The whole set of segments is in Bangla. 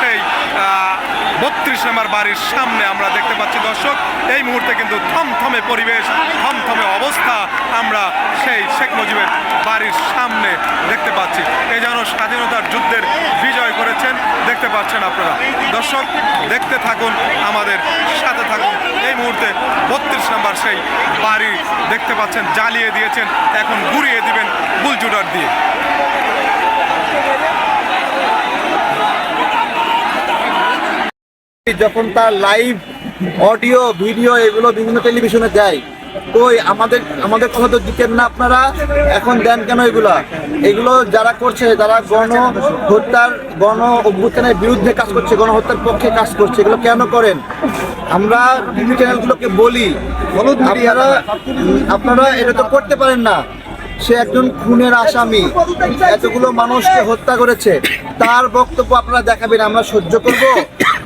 সেই বত্রিশ নম্বর বাড়ির সামনে আমরা দেখতে পাচ্ছি। দর্শক, এই মুহূর্তে কিন্তু থমথমে পরিবেশ, থমথমে অবস্থা আমরা সেই শেখ মুজিবের বাড়ির সামনে দেখতে পাচ্ছি। এই যেন স্বাধীনতার যুদ্ধের বিজয় করেছেন, দেখতে পাচ্ছেন আপনারা। দর্শক, দেখতে থাকুন, আমাদের সাথে থাকুন। এই মুহূর্তে বত্রিশ নম্বর সেই বাড়ি দেখতে পাচ্ছেন, জ্বালিয়ে দিয়েছেন, এখন ঘুরিয়ে দিবেন বুলজুডার দিয়ে। যখন তার লাইভ অডিও ভিডিও এগুলো বিভিন্ন টেলিভিশনে দেয় কই আমাদের আমাদের কথা তো দিতেন না আপনারা, এখন দেন কেন এগুলা? এগুলো যারা করছে যারা গণ হত্যার গণ অভ্যুত্থানের বিরুদ্ধে কাজ করছে, গণহত্যার পক্ষে কাজ করছে, এগুলো কেন করেন? আমরা টিভি চ্যানেলগুলোকে বলি, আপনারা আপনারা এটা তো করতে পারেন না। সে একজন খুনের আসামি, এতগুলো মানুষকে হত্যা করেছে, তার বক্তব্য আপনারা দেখাবেন, আমরা সহ্য করব?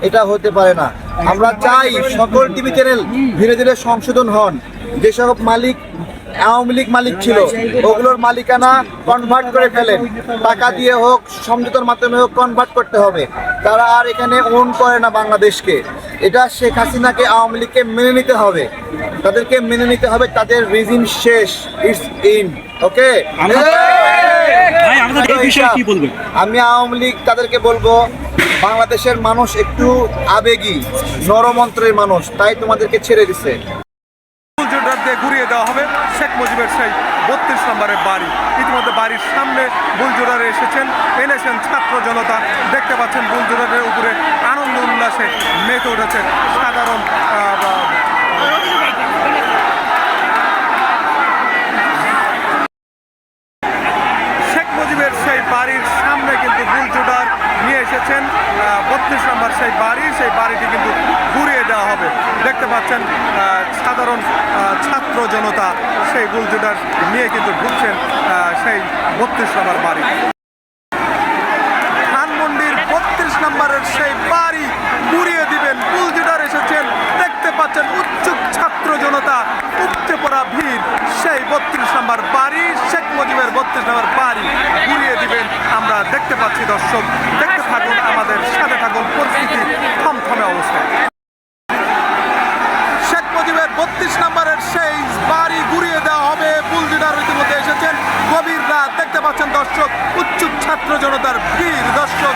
এটা হতে পারে না। আমরা চাই সকল টিভি চ্যানেল ধীরে ধীরে সংশোধন হন। যেসব মালিক, আওয়ামী লীগ মালিক ছিল, ওগুলোর মালিকানা কনভার্ট করে ফেলেন। টাকা দিয়ে হোক, সমঝোতার মাধ্যমে হোক কনভার্ট করতে হবে। তারা আর এখানে ওন করে না বাংলাদেশকে। এটা শেখ হাসিনাকে, আওয়ামী লীগকে মেনে নিতে হবে। তাদেরকে মেনে নিতে হবে, তাদের রিজিম শেষ ইটস ইন ওকে বিষয়ে কি বলবেন? আমি আওয়ামী লীগ তাদেরকে বলব বাংলাদেশের মানুষ একটু আবেগী নরমন্ত্রের মানুষ তাই তোমাদেরকে ছেড়ে দিছে। দিয়ে ঘুরিয়ে দেওয়া হবে শেখ মুজিবের সেই বত্রিশ নম্বরের বাড়ি। ইতিমধ্যে বাড়ির সামনে বুলজোডারে এসেছেন এনেছেন ছাত্র জনতা। দেখতে পাচ্ছেন বুলজোডারের উপরে আনন্দ উল্লাসে মেতে উঠেছে সাধারণ আহ, বা- শেখ মুজিবের সেই বাড়ির সামনে কিন্তু বুলজুডার এসেছেন বত্রিশ নম্বর সেই বাড়ি সেই বাড়িটি কিন্তু ঘুরিয়ে দেওয়া হবে। দেখতে পাচ্ছেন সাধারণ ছাত্র জনতা সেই বুলজুডার নিয়ে কিন্তু আহ, সেই বত্রিশ নম্বর বাড়ি। ধানমন্ডির বত্রিশ নম্বরের সেই বাড়ি ঘুরিয়ে দিবেন বুলজুডার এসেছেন। দেখতে পাচ্ছেন উচ্চুক ছাত্র জনতা উপচে পড়া ভিড়। সেই বত্রিশ নম্বর বাড়ি শেখ মুজিবের বত্রিশ নম্বর বাড়ি ঘুরিয়ে দিবেন আমরা দেখতে পাচ্ছি দর্শক। আমাদের সাথে থাকুন, পরিস্থিতি থমথমে অবস্থা। শেখ মুজিবের বত্রিশ নম্বরের সেই বাড়ি ঘুরিয়ে দেওয়া হবে বুলজিদার ইতিমধ্যে এসেছেন। গভীর রাত দেখতে পাচ্ছেন দর্শক, উচ্চ ছাত্র জনতার ভিড়। দর্শক